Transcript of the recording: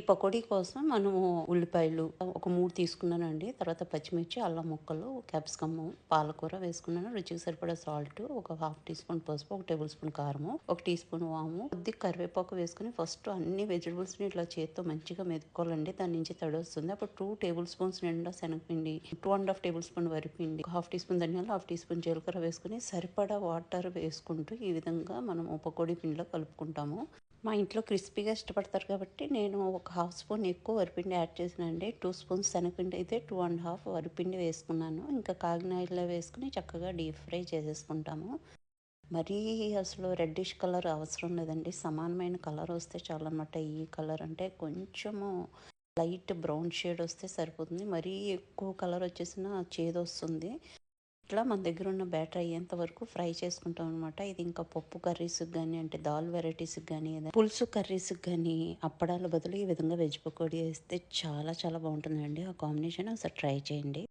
ఈ పకోడీ కోసం మనము ఉల్లిపాయలు ఒక మూడు తీసుకున్నానండి. తర్వాత పచ్చిమిర్చి అల్లం ముక్కలు క్యాప్సికమ్ పాలకూర వేసుకున్నాను. రుచికి సరిపడా సాల్ట్ ఒక హాఫ్ టీ స్పూన్ పసుపు ఒక టేబుల్ స్పూన్ కారము ఒక టీ స్పూన్ వాము. కొద్ది కరివేపాకు వేసుకుని ఫస్ట్ అన్ని వెజిటబుల్స్ని ఇట్లా చేత్తో మంచిగా మెదుకోవాలండి దాని నుంచి తడి వస్తుంది. అప్పుడు టూ టేబుల్ స్పూన్స్ నిండా శనగపిండి two and half tablespoon వరిపిండి హాఫ్ టీ స్పూన్ ధనియాలు హాఫ్ టీ స్పూన్ జీలకర్ర వేసుకుని సరిపడా వాటర్ వేసుకుంటూ ఈ విధంగా మనం పకోడీ పిండిలో కలుపుకుంటాము. మా ఇంట్లో క్రిస్పీగా ఇష్టపడతారు కాబట్టి నేను ఒక హాఫ్ స్పూన్ ఎక్కువ వరిపిండి యాడ్ చేసినండి. టూ స్పూన్స్ శనగపిండి అయితే టూ అండ్ హాఫ్ వరిపిండి వేసుకున్నాను. ఇంకా కాగిన ఆయిల్లో వేసుకుని చక్కగా డీప్ ఫ్రై చేసేసుకుంటాము. మరీ అసలు రెడ్డిష్ కలర్ అవసరం లేదండి. సమానమైన కలర్ వస్తే చాలన్నమాట ఈ కలర్ అంటే కొంచెము లైట్ బ్రౌన్ షేడ్ వస్తే సరిపోతుంది. మరీ ఎక్కువ కలర్ వచ్చేసిన చేదు వస్తుంది ఇట్లా మన దగ్గర ఉన్న బ్యాటర్ అయ్యేంత వరకు ఫ్రై చేసుకుంటాం అనమాట ఇది ఇంకా పప్పు కర్రీస్కి కానీ అంటే దాల్ వెరైటీస్కి కానీ పులుసు కర్రీస్కి కానీ అప్పడాల బదులు ఈ విధంగా వెజ్ పకోడీ వేస్తే చాలా చాలా బాగుంటుందండి. ఆ కాంబినేషన్ ఒకసారి ట్రై చేయండి.